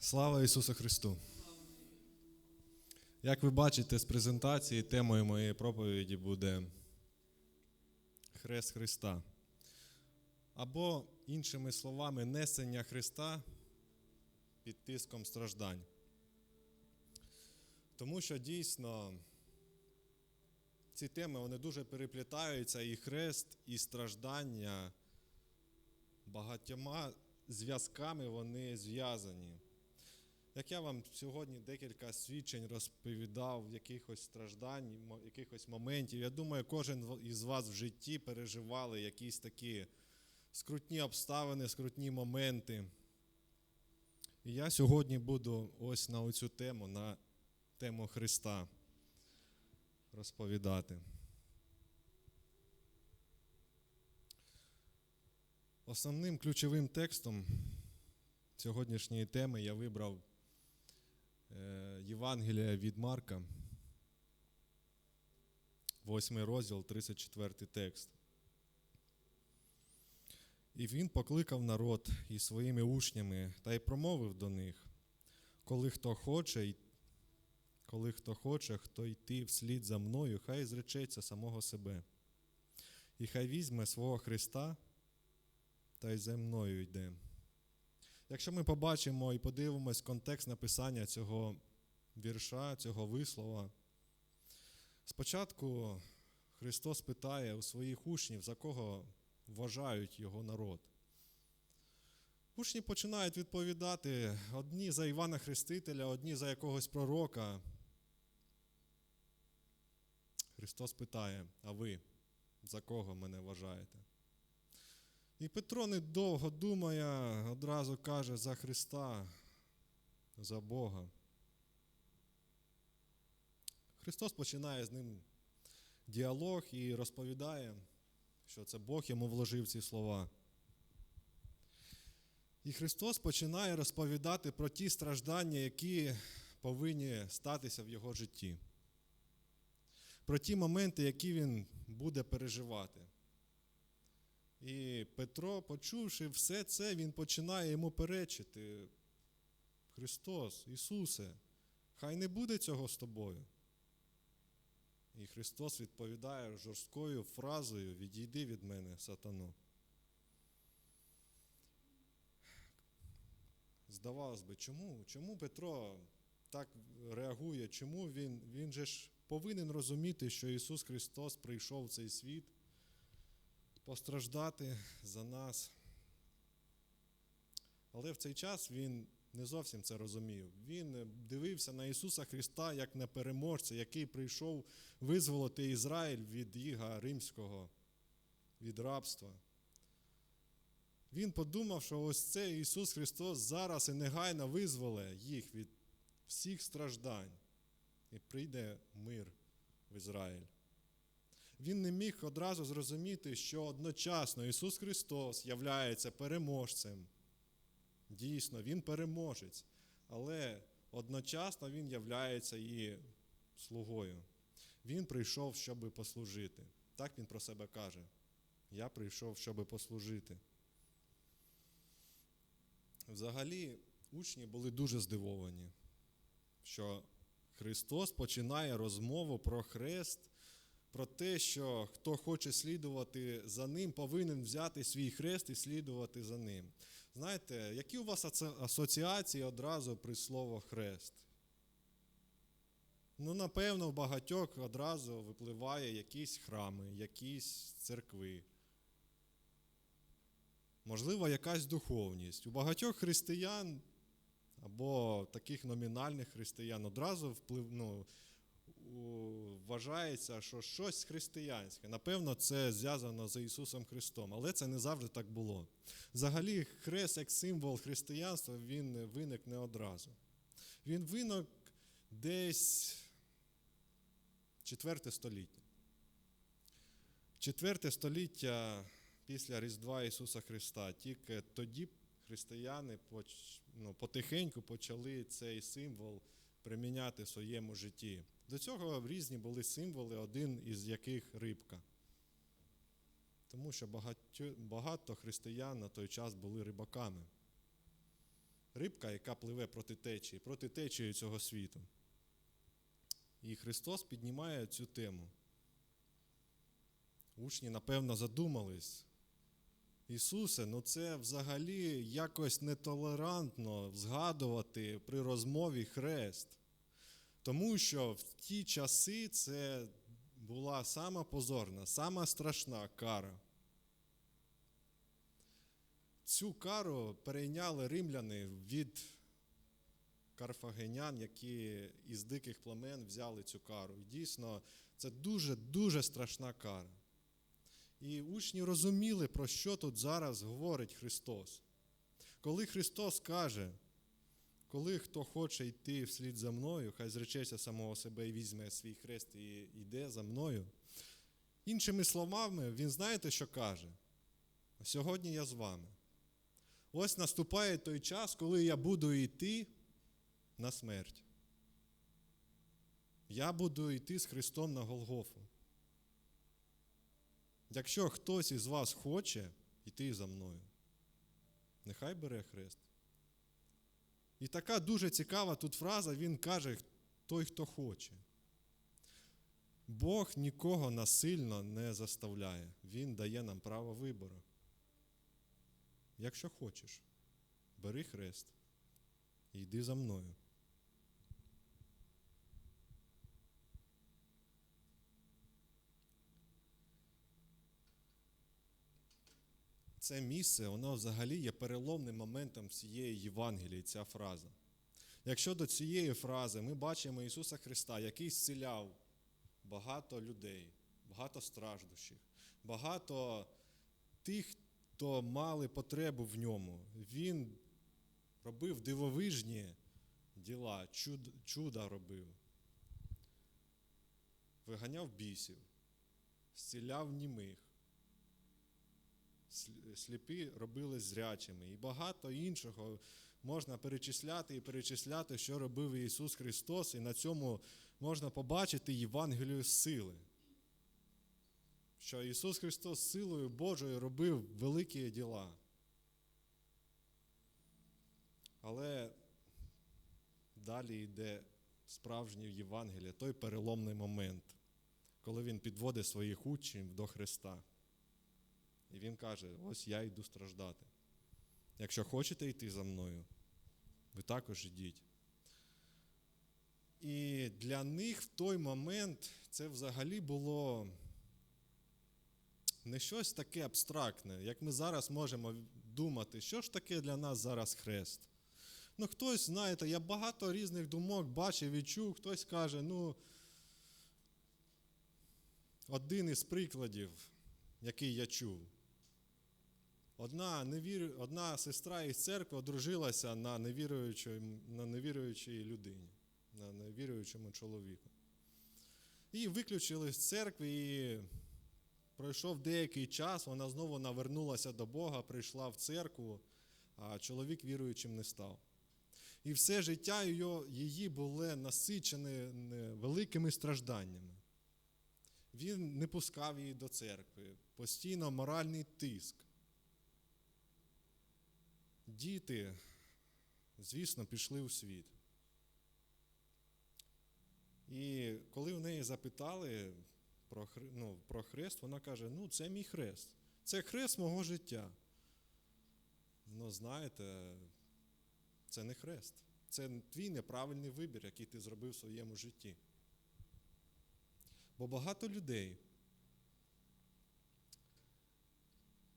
Слава Ісусу Христу! Як ви бачите з презентації, темою моєї проповіді буде Хрест Христа. Або, іншими словами, несення Христа під тиском страждань. Тому що дійсно ці теми вони дуже переплітаються, і хрест, і страждання багатьма зв'язками вони зв'язані. Як я вам сьогодні декілька свідчень розповідав, якихось страждань, якихось моментів, я думаю, кожен із вас в житті переживали якісь такі скрутні обставини, скрутні моменти. І я сьогодні буду ось на оцю тему, на тему Христа розповідати. Основним ключовим текстом сьогоднішньої теми я вибрав Євангелія від Марка, 8 розділ, 34 текст. І він покликав народ із своїми учнями та й промовив до них, коли хто хоче, коли хто хоче, хто йти вслід за мною, хай зречеться самого себе. І хай візьме свого Христа та й за мною йде. Якщо ми побачимо і подивимось контекст написання цього вірша, цього вислова, спочатку Христос питає у своїх учнів, за кого вважають його народ. Учні починають відповідати одні за Івана Хрестителя, одні за якогось пророка. Христос питає, а ви за кого мене вважаєте? І Петро недовго думає, одразу каже за Христа, за Бога. Христос починає з ним діалог і розповідає, що це Бог йому вложив ці слова. І Христос починає розповідати про ті страждання, які повинні статися в його житті, про ті моменти, які він буде переживати. І Петро, почувши все це, він починає йому перечити. Христос, Ісусе, хай не буде цього з тобою. І Христос відповідає жорсткою фразою Відійди від мене, сатано. Здавалось би, чому? Чому Петро так реагує? Чому він, він же ж повинен розуміти, що Ісус Христос прийшов в цей світ постраждати за нас. Але в цей час він не зовсім це розумів. Він дивився на Ісуса Христа як на переможця, який прийшов визволити Ізраїль від Іга Римського, від рабства. Він подумав, що ось це Ісус Христос зараз і негайно визволе їх від всіх страждань, і прийде мир в Ізраїль він не міг одразу зрозуміти, що одночасно Ісус Христос являється переможцем. Дійсно, Він переможець, але одночасно Він являється і слугою. Він прийшов, щоб послужити. Так він про себе каже. Я прийшов, щоб послужити. Взагалі, учні були дуже здивовані, що Христос починає розмову про хрест про те, що хто хоче слідувати за ним, повинен взяти свій хрест і слідувати за ним. Знаєте, які у вас асоціації одразу при слово хрест? Ну, напевно, в багатьох одразу випливає якісь храми, якісь церкви. Можливо, якась духовність. У багатьох християн або таких номінальних християн одразу вплив, ну, вважається, що щось християнське. Напевно, це зв'язано з Ісусом Христом, але це не завжди так було. Взагалі, хрест як символ християнства він виник не одразу. Він виник десь 4 століття. Четверте століття після Різдва Ісуса Христа. Тільки тоді християни ну, потихеньку почали цей символ приміняти в своєму житті. До цього різні були символи, один із яких рибка. Тому що багато, багато християн на той час були рибаками. рибка, яка пливе проти течії, проти течії цього світу. І Христос піднімає цю тему. Учні, напевно, задумались. Ісусе, ну це взагалі якось нетолерантно згадувати при розмові хрест. Тому що в ті часи це була сама позорна, сама страшна кара. Цю кару перейняли римляни від карфагенян, які із диких племен взяли цю кару. І дійсно, це дуже-дуже страшна кара. І учні розуміли, про що тут зараз говорить Христос. Коли Христос каже, коли хто хоче йти вслід за мною, хай зречеться самого себе і візьме свій хрест і йде за мною. Іншими словами, він знаєте, що каже? Сьогодні я з вами. Ось наступає той час, коли я буду йти на смерть. Я буду йти з Христом на Голгофу. Якщо хтось із вас хоче йти за мною, нехай бере хрест. І така дуже цікава тут фраза, він каже, той, хто хоче. Бог нікого насильно не заставляє, Він дає нам право вибору. Якщо хочеш, бери хрест і йди за мною. Це місце, воно взагалі є переломним моментом всієї Євангелії, ця фраза. Якщо до цієї фрази ми бачимо Ісуса Христа, який зціляв багато людей, багато страждущих, багато тих, хто мали потребу в ньому, Він робив дивовижні діла, чуд, чуда робив, виганяв бісів, зціляв німих сліпі робили зрячими. І багато іншого можна перечисляти і перечисляти, що робив Ісус Христос, і на цьому можна побачити Євангелію сили. Що Ісус Христос силою Божою робив великі діла. Але далі йде справжнє Євангеліє, той переломний момент, коли Він підводить своїх учнів до Христа. І він каже: ось я йду страждати. Якщо хочете йти за мною, ви також йдіть. І для них в той момент це взагалі було не щось таке абстрактне, як ми зараз можемо думати, що ж таке для нас зараз хрест. Ну, хтось, знаєте, я багато різних думок бачив і чув, хтось каже, ну, один із прикладів, який я чув. Одна невір... одна сестра із церкви одружилася на невіруючій, на невіруючій людині, на невіруючому чоловіку. Її виключили з церкви, і пройшов деякий час, вона знову навернулася до Бога, прийшла в церкву, а чоловік віруючим не став. І все життя її було насичене великими стражданнями. Він не пускав її до церкви, постійно моральний тиск. Діти, звісно, пішли у світ. І коли в неї запитали про ну, про хрест, вона каже: ну, це мій хрест, це хрест мого життя. Ну, знаєте, це не хрест. Це твій неправильний вибір, який ти зробив в своєму житті. Бо багато людей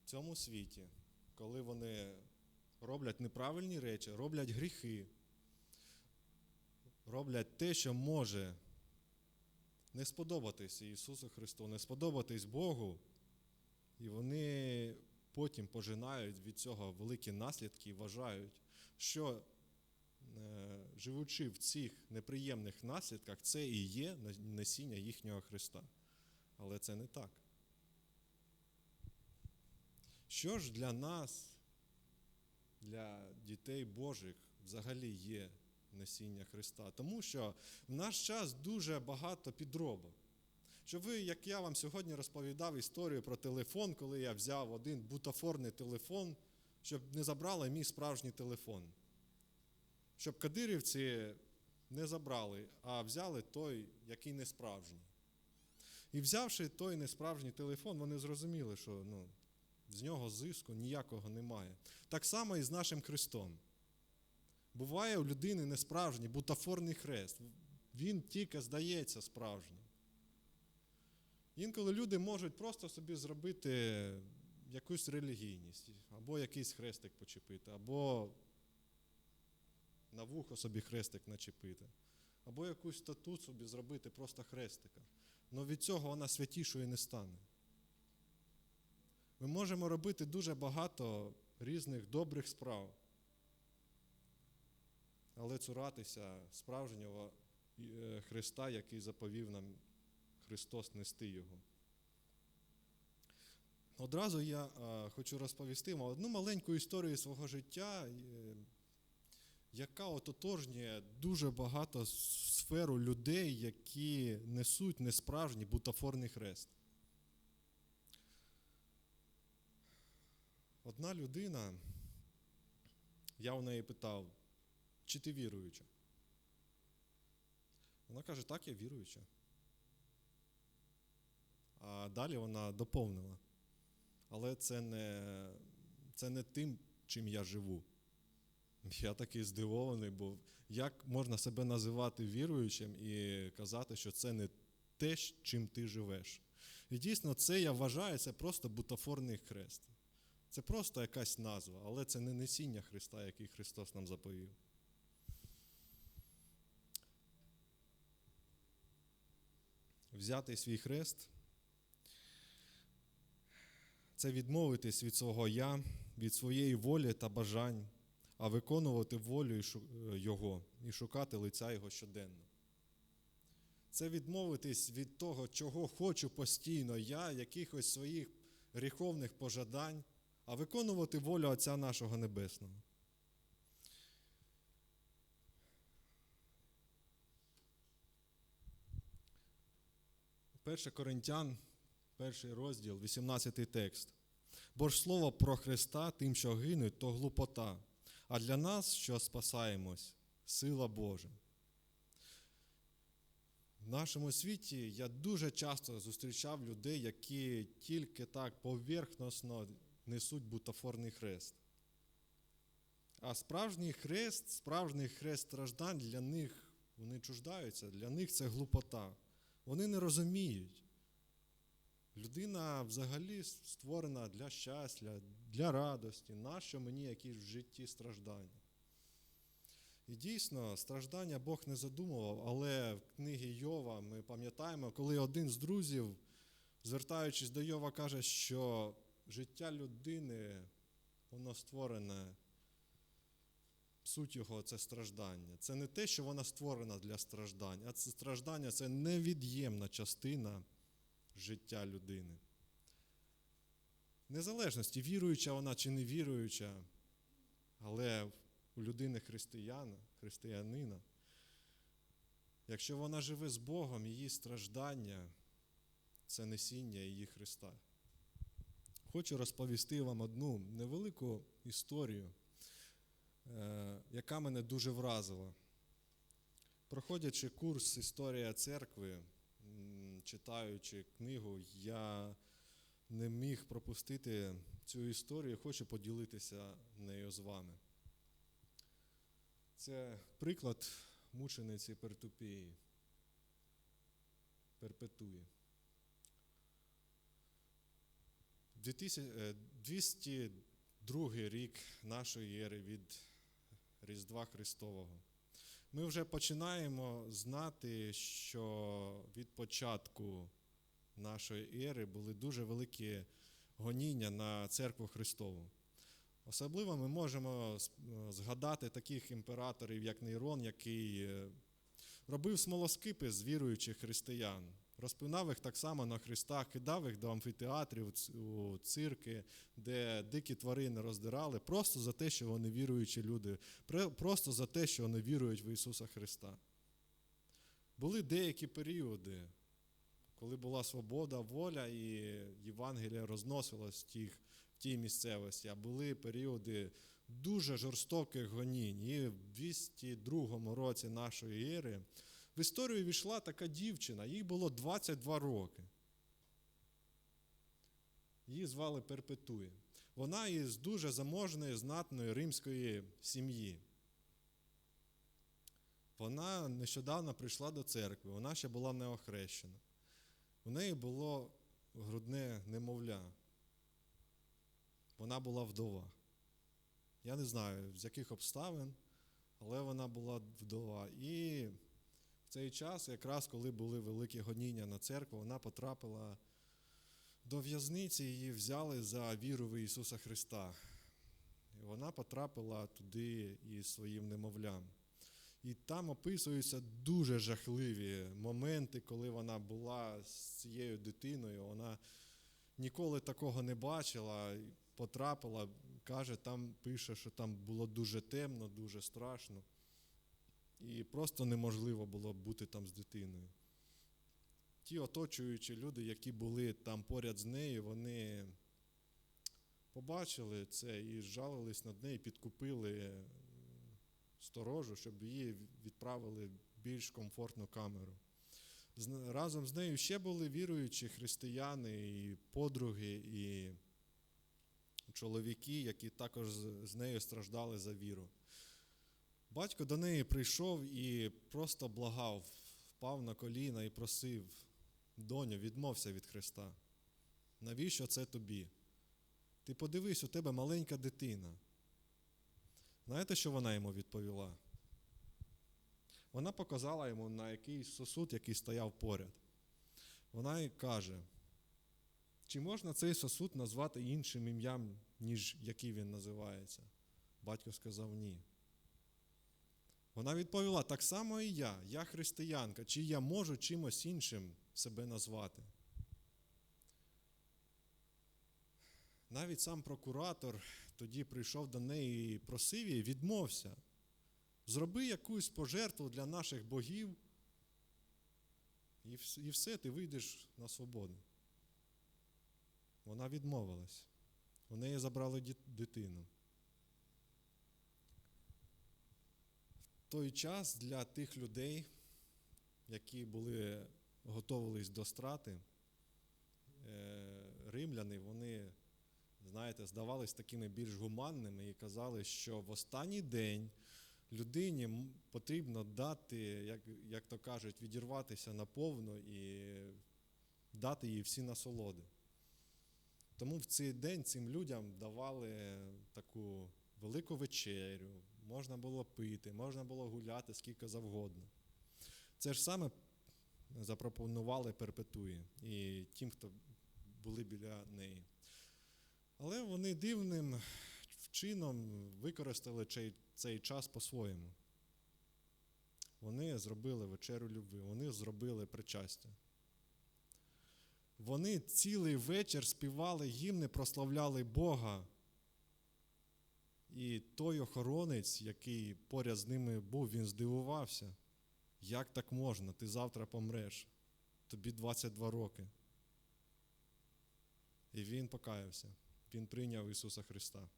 в цьому світі, коли вони роблять неправильні речі, роблять гріхи, роблять те, що може не сподобатись Ісусу Христу, не сподобатись Богу, і вони потім пожинають від цього великі наслідки і вважають, що е, живучи в цих неприємних наслідках, це і є несіння їхнього Христа. Але це не так. Що ж для нас для дітей Божих взагалі є несіння Христа. Тому що в наш час дуже багато підробок. Щоб ви, як я вам сьогодні розповідав історію про телефон, коли я взяв один бутафорний телефон, щоб не забрали мій справжній телефон. щоб кадирівці не забрали, а взяли той, який не справжній. І взявши той несправжній телефон, вони зрозуміли, що ну, з нього зиску ніякого немає. Так само і з нашим Христом. Буває у людини несправжній, бутафорний хрест. Він тільки здається справжнім. Інколи люди можуть просто собі зробити якусь релігійність, або якийсь хрестик почепити, або на вухо собі хрестик начепити, або якусь стату собі зробити просто хрестика. Але від цього вона святішою не стане. Ми можемо робити дуже багато різних добрих справ, але цуратися справжнього е, Христа, який заповів нам Христос нести Його. Одразу я хочу розповісти вам одну маленьку історію свого життя, е, яка ототожнює дуже багато сферу людей, які несуть несправжній бутафорний хрест. Одна людина, я у неї питав, чи ти віруюча? Вона каже, так, я віруюча. А далі вона доповнила. Але це не, це не тим, чим я живу. Я такий здивований, бо як можна себе називати віруючим і казати, що це не те, чим ти живеш. І дійсно, це я вважаю, це просто бутафорний хрест. Це просто якась назва, але це не несіння Христа, який Христос нам заповів. Взяти свій хрест це відмовитись від свого я, від своєї волі та бажань, а виконувати волю Його і шукати лиця Його щоденно. Це відмовитись від того, чого хочу постійно я, якихось своїх гріховних пожадань, а виконувати волю Отця нашого Небесного. Перше Коринтян, перший розділ, 18 текст. Бо ж слово про Христа тим, що гинуть, то глупота, а для нас, що спасаємось, сила Божа. В нашому світі я дуже часто зустрічав людей, які тільки так поверхносно несуть бутафорний хрест. А справжній хрест, справжній хрест страждань для них вони чуждаються, для них це глупота. Вони не розуміють. Людина взагалі створена для щастя, для радості, нащо мені якісь в житті страждання. І дійсно, страждання Бог не задумував, але в книгі Йова ми пам'ятаємо, коли один з друзів, звертаючись до Йова, каже, що життя людини, воно створене, суть його це страждання. Це не те, що вона створена для страждань, а це страждання це невід'ємна частина життя людини. Незалежності, віруюча вона чи не віруюча, але у людини християна, християнина, якщо вона живе з Богом, її страждання це несіння її Христа. Хочу розповісти вам одну невелику історію, яка мене дуже вразила. Проходячи курс Історія церкви, читаючи книгу, я не міг пропустити цю історію, хочу поділитися нею з вами. Це приклад мучениці Пертупії, Перпетуї. 202 рік нашої ери від Різдва Христового. Ми вже починаємо знати, що від початку нашої ери були дуже великі гоніння на церкву Христову. Особливо ми можемо згадати таких імператорів, як Нейрон, який робив смолоскипи з віруючих християн, розпинав їх так само на Христа, кидав їх до амфітеатрів, у цирки, де дикі тварини роздирали, просто за те, що вони віруючі люди, просто за те, що вони вірують в Ісуса Христа. Були деякі періоди, коли була свобода, воля, і Євангелія розносилась в, тих, в тій місцевості, а були періоди дуже жорстоких гонінь. І в 202 році нашої ери історію війшла така дівчина, їй було 22 роки. Її звали Перпетує. Вона із дуже заможної, знатної римської сім'ї. Вона нещодавно прийшла до церкви, вона ще була неохрещена. У неї було грудне немовля. Вона була вдова. Я не знаю, з яких обставин, але вона була вдова. І цей час, якраз коли були великі гоніння на церкву, вона потрапила до в'язниці, її взяли за віру в Ісуса Христа. І вона потрапила туди із своїм немовлям. І там описуються дуже жахливі моменти, коли вона була з цією дитиною. Вона ніколи такого не бачила, потрапила, каже, там пише, що там було дуже темно, дуже страшно. І просто неможливо було бути там з дитиною. Ті оточуючі люди, які були там поряд з нею, вони побачили це і жалились над нею, підкупили сторожу, щоб її відправили в більш комфортну камеру. Разом з нею ще були віруючі християни, і подруги, і чоловіки, які також з нею страждали за віру. Батько до неї прийшов і просто благав, впав на коліна і просив, доню, відмовся від Христа. Навіщо це тобі? Ти подивись, у тебе маленька дитина. Знаєте, що вона йому відповіла? Вона показала йому на якийсь сосуд, який стояв поряд. Вона й каже, чи можна цей сосуд назвати іншим ім'ям, ніж який він називається? Батько сказав ні. Вона відповіла: так само і я, я християнка, чи я можу чимось іншим себе назвати? Навіть сам прокуратор тоді прийшов до неї і просив її, відмовся. Зроби якусь пожертву для наших богів, і все, ти вийдеш на свободу. Вона відмовилась. У неї забрали дитину. Той час для тих людей, які були готувались до страти, римляни, вони знаєте, здавались такими більш гуманними і казали, що в останній день людині потрібно дати, як як то кажуть, відірватися наповно і дати їй всі насолоди. Тому в цей день цим людям давали таку велику вечерю, можна було пити, можна було гуляти скільки завгодно. Це ж саме запропонували перпетуї і тим, хто були біля неї. Але вони дивним чином використали цей, цей час по-своєму. Вони зробили вечерю любви, вони зробили причастя. Вони цілий вечір співали гімни, прославляли Бога. І той охоронець, який поряд з ними був, він здивувався. Як так можна? Ти завтра помреш. Тобі 22 роки. І він покаявся. Він прийняв Ісуса Христа.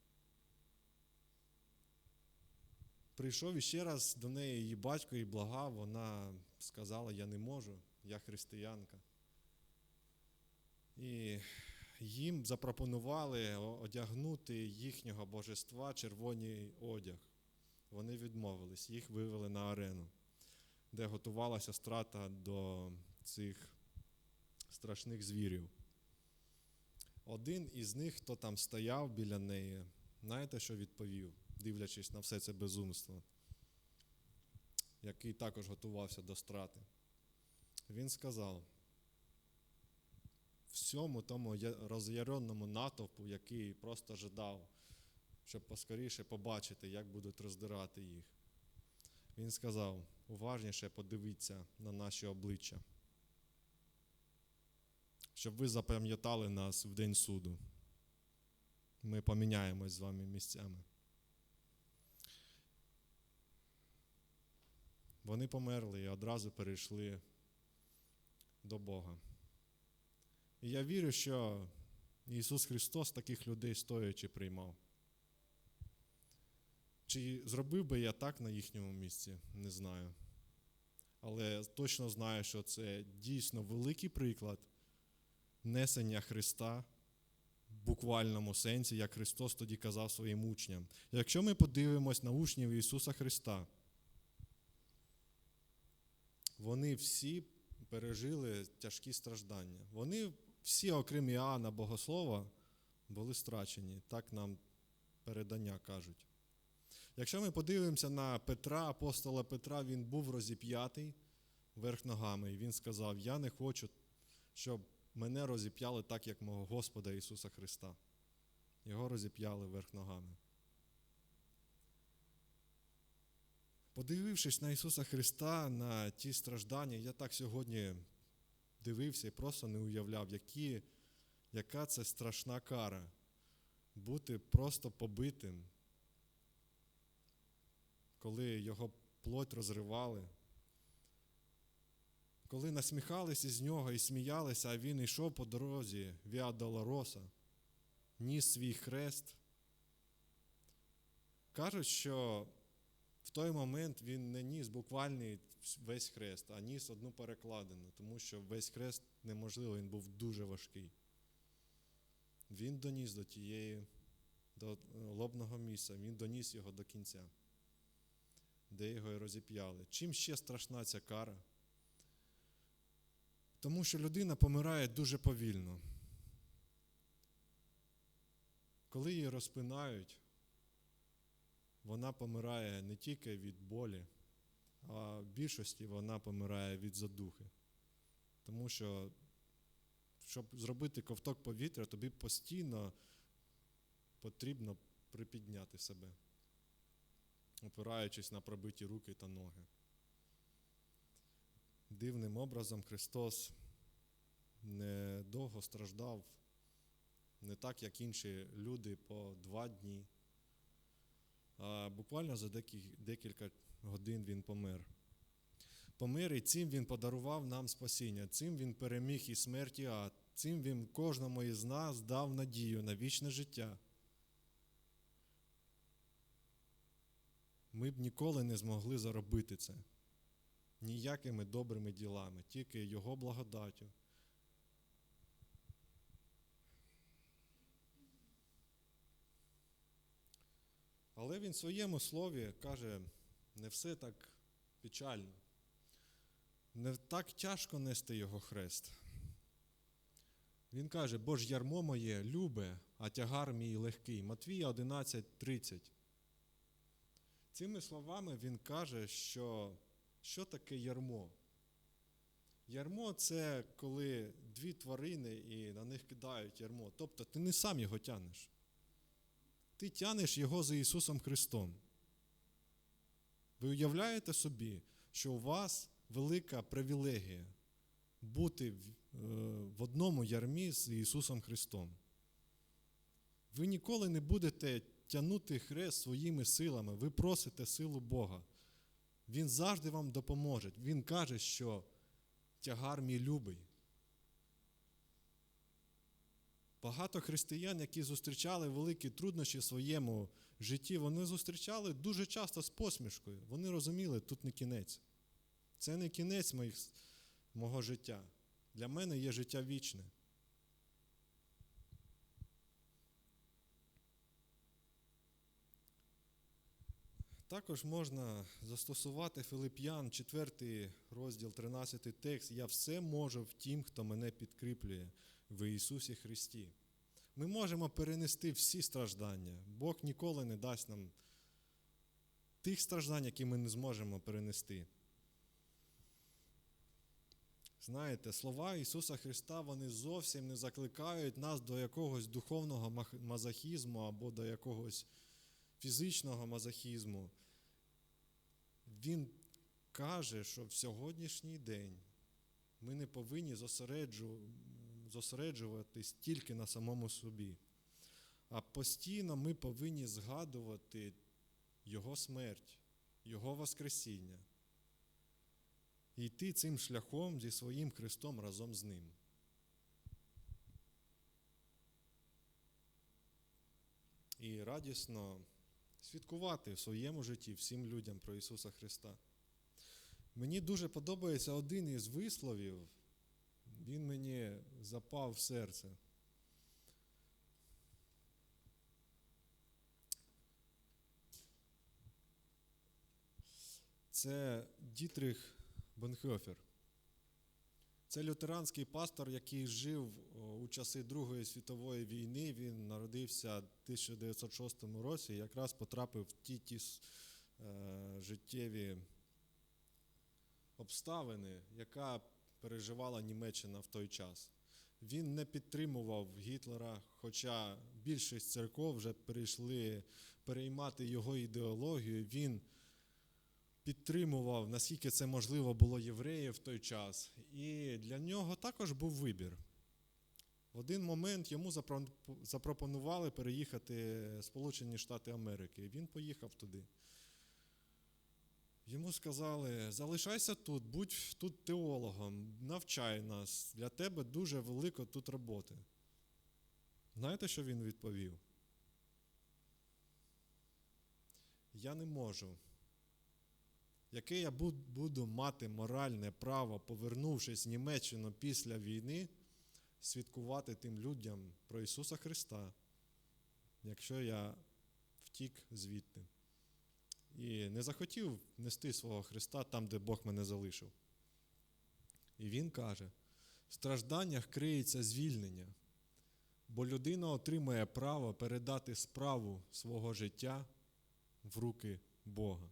Прийшов іще раз до неї її батько і благав, вона сказала, я не можу, я християнка. І їм запропонували одягнути їхнього божества червоний одяг. Вони відмовились, їх вивели на арену, де готувалася страта до цих страшних звірів. Один із них, хто там стояв біля неї, знаєте, що відповів, дивлячись на все це безумство, який також готувався до страти. Він сказав, всьому тому роз'яреному натовпу, який просто ждав, щоб поскоріше побачити, як будуть роздирати їх. Він сказав, уважніше подивіться на наші обличчя щоб ви запам'ятали нас в день суду. Ми поміняємось з вами місцями. Вони померли і одразу перейшли до Бога. І я вірю, що Ісус Христос таких людей стоячи приймав. Чи зробив би я так на їхньому місці, не знаю. Але точно знаю, що це дійсно великий приклад несення Христа в буквальному сенсі, як Христос тоді казав своїм учням. Якщо ми подивимось на учнів Ісуса Христа, вони всі пережили тяжкі страждання. Вони всі, окрім Іоанна Богослова, були страчені. Так нам передання кажуть. Якщо ми подивимося на Петра, апостола Петра, він був розіп'ятий верх ногами, і він сказав: Я не хочу, щоб мене розіп'яли так, як мого Господа Ісуса Христа. Його розіп'яли верх ногами. Подивившись на Ісуса Христа, на ті страждання, я так сьогодні дивився і просто не уявляв, які, яка це страшна кара бути просто побитим, коли його плоть розривали, коли насміхалися з нього і сміялися, а він йшов по дорозі Віа Долороса, ніс свій хрест. Кажуть, що в той момент він не ніс буквальний весь хрест, а ніс одну перекладину, тому що весь хрест неможливо, він був дуже важкий. Він доніс до тієї, до лобного місця, він доніс його до кінця, де його і розіп'яли. Чим ще страшна ця кара? Тому що людина помирає дуже повільно. Коли її розпинають, вона помирає не тільки від болі, а в більшості вона помирає від задухи. Тому що, щоб зробити ковток повітря, тобі постійно потрібно припідняти себе, опираючись на пробиті руки та ноги. Дивним образом Христос недовго страждав, не так, як інші люди по два дні. А буквально за декілька годин він помер. Помер і цим він подарував нам спасіння, цим він переміг і смерть, і ад, цим він кожному із нас дав надію на вічне життя. Ми б ніколи не змогли заробити це ніякими добрими ділами, тільки Його благодаттю. Але він в своєму слові каже, не все так печально, не так тяжко нести його хрест. Він каже, бо ж ярмо моє любе, а тягар мій легкий. Матвія 11:30. Цими словами він каже, що що таке ярмо? Ярмо це коли дві тварини і на них кидають ярмо. Тобто ти не сам його тянеш. Ти тянеш його за Ісусом Христом. Ви уявляєте собі, що у вас велика привілегія бути в одному ярмі з Ісусом Христом. Ви ніколи не будете тягнути хрест своїми силами, ви просите силу Бога. Він завжди вам допоможе. Він каже, що тягар мій любий. Багато християн, які зустрічали великі труднощі в своєму житті, вони зустрічали дуже часто з посмішкою. Вони розуміли, тут не кінець. Це не кінець моїх, мого життя. Для мене є життя вічне. Також можна застосувати Филип'ян, 4 розділ, 13 текст. Я все можу в тім, хто мене підкріплює в Ісусі Христі. Ми можемо перенести всі страждання. Бог ніколи не дасть нам тих страждань, які ми не зможемо перенести. Знаєте, слова Ісуса Христа вони зовсім не закликають нас до якогось духовного мазохізму або до якогось фізичного мазохізму. Він каже, що в сьогоднішній день ми не повинні зосереджуватись тільки на самому собі, а постійно ми повинні згадувати Його смерть, Його Воскресіння і йти цим шляхом зі своїм Христом разом з Ним. І радісно свідкувати в своєму житті всім людям про Ісуса Христа. Мені дуже подобається один із висловів, він мені запав в серце. Це Дітрих Бонхофер. Це лютеранський пастор, який жив у часи Другої світової війни. Він народився в 1906 році і якраз потрапив в ті ті е, життєві обставини, яка переживала Німеччина в той час. Він не підтримував Гітлера, хоча більшість церков вже перейшли переймати його ідеологію. Він підтримував, наскільки це можливо було євреїв в той час. І для нього також був вибір. В один момент йому запропонували переїхати в Сполучені Штати Америки. Він поїхав туди. Йому сказали: залишайся тут, будь тут теологом, навчай нас. Для тебе дуже велика тут роботи. Знаєте, що він відповів? Я не можу. Яке я буду мати моральне право, повернувшись в Німеччину після війни, свідкувати тим людям про Ісуса Христа, якщо я втік звідти і не захотів нести свого Христа там, де Бог мене залишив. І він каже: в стражданнях криється звільнення, бо людина отримує право передати справу свого життя в руки Бога.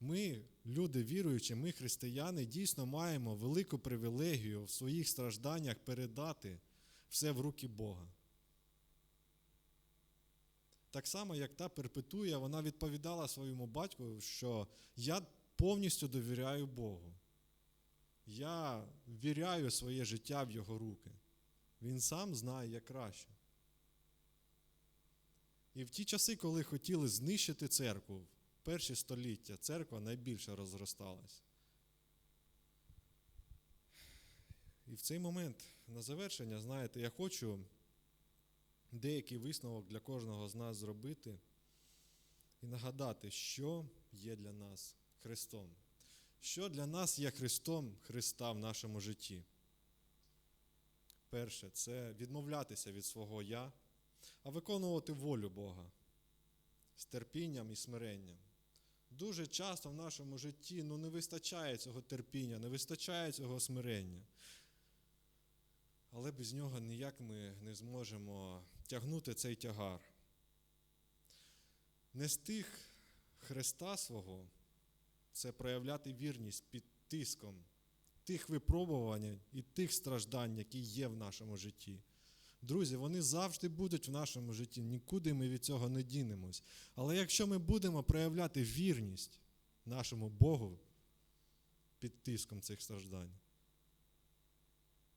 Ми, люди віруючі, ми, християни, дійсно маємо велику привілегію в своїх стражданнях передати все в руки Бога. Так само, як та перпетуя, вона відповідала своєму батьку, що я повністю довіряю Богу. Я віряю своє життя в його руки. Він сам знає, як краще. І в ті часи, коли хотіли знищити церкву, в перші століття церква найбільше розросталась. І в цей момент, на завершення, знаєте, я хочу деякий висновок для кожного з нас зробити і нагадати, що є для нас Христом. Що для нас є Христом Христа в нашому житті? Перше, це відмовлятися від свого Я, а виконувати волю Бога з терпінням і смиренням. Дуже часто в нашому житті ну, не вистачає цього терпіння, не вистачає цього смирення. Але без нього ніяк ми не зможемо тягнути цей тягар. Нести Христа свого це проявляти вірність під тиском тих випробувань і тих страждань, які є в нашому житті. Друзі, вони завжди будуть в нашому житті, нікуди ми від цього не дінемось. Але якщо ми будемо проявляти вірність нашому Богу під тиском цих страждань,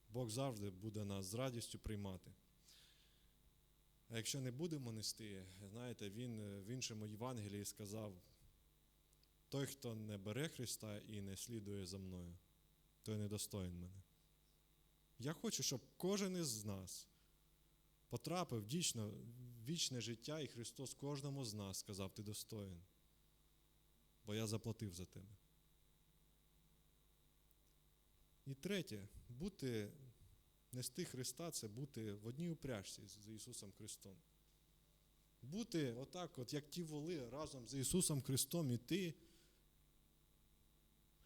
Бог завжди буде нас з радістю приймати. А якщо не будемо нести, знаєте, він в іншому Євангелії сказав: той, хто не бере Христа і не слідує за мною, той недостоїн мене. Я хочу, щоб кожен із нас потрапив дійсно в вічне життя, і Христос кожному з нас сказав, ти достоїн, бо я заплатив за тебе. І третє, бути, нести Христа це бути в одній упряжці з Ісусом Христом. Бути отак, от як ті воли разом з Ісусом Христом іти,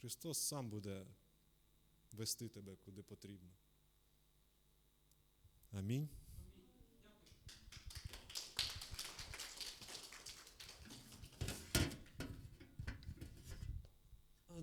Христос сам буде вести тебе куди потрібно. Амінь.